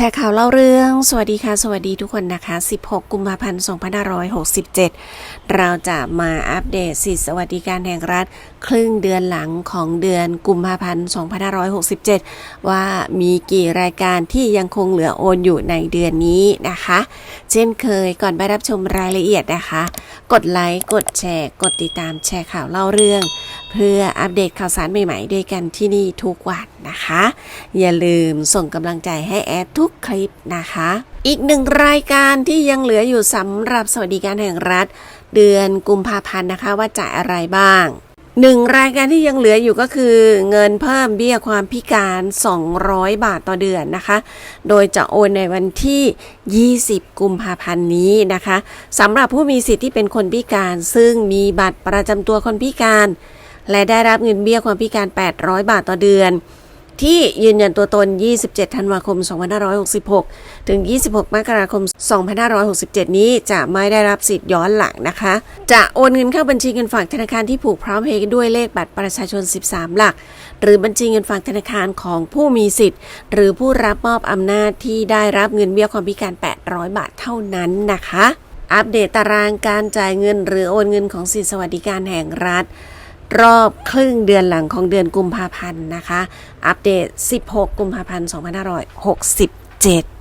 แชร์ข่าวเล่าเรื่อง สวัสดีค่ะ สวัสดีทุกคนนะคะ 16 กุมภาพันธ์ 2567 เราจะมาอัปเดตสิทธิสวัสดิการแห่งรัฐ ครึ่งเดือนหลังของเดือนกุมภาพันธ์ 2567 ว่ามีกี่รายการที่ยังคงเหลือโอนอยู่ในเดือนนี้นะคะ เช่นเคยก่อนไปรับชมรายละเอียดนะคะ กดไลค์ กดแชร์ กดติดตามแชร์ข่าวเล่าเรื่อง เพื่ออัปเดตข่าวสารใหม่ๆ ด้วยกันที่นี่ทุกวันนะคะ อย่าลืมส่งกำลังใจให้แอดทุกคลิปนะคะ อีกหนึ่งรายการที่ยังเหลืออยู่สำหรับสวัสดิการแห่งรัฐ เดือนกุมภาพันธ์นะคะว่าจ่ายอะไรบ้างหนึ่งรายการที่ยังเหลืออยู่ก็คือเงินเพิ่มเบี้ยความพิการ 200 บาทต่อเดือนนะคะ โดยจะโอนในวันที่ 20 กุมภาพันธ์นี้นะคะสำหรับผู้มีสิทธิ์ที่เป็นคนพิการ ซึ่งมีบัตรประจำตัวคนพิการ และได้รับเงินเบี้ยความพิการ 800 บาทต่อเดือน ที่ยืนยันตัวตน 27 ธันวาคม 2566 ถึง 26 มกราคม 2567 นี้จะไม่ได้รับสิทธิ์ย้อนหลังนะคะ จะโอนเงินเข้าบัญชีเงินฝากธนาคารที่ผูกพร้อมเพย์ด้วยเลขบัตรประชาชน 13 หลัก หรือบัญชีเงินฝากธนาคารของผู้มีสิทธิ์ หรือผู้รับมอบอำนาจที่ได้รับเงินเบี้ยความพิการ 800 บาทเท่านั้นนะคะอัปเดตตารางการจ่ายเงินหรือโอนเงินของสิทธิสวัสดิการแห่งรัฐ รอบครึ่งเดือนหลังของเดือนกุมภาพันธ์นะคะ อัปเดต 16 กุมภาพันธ์ 2567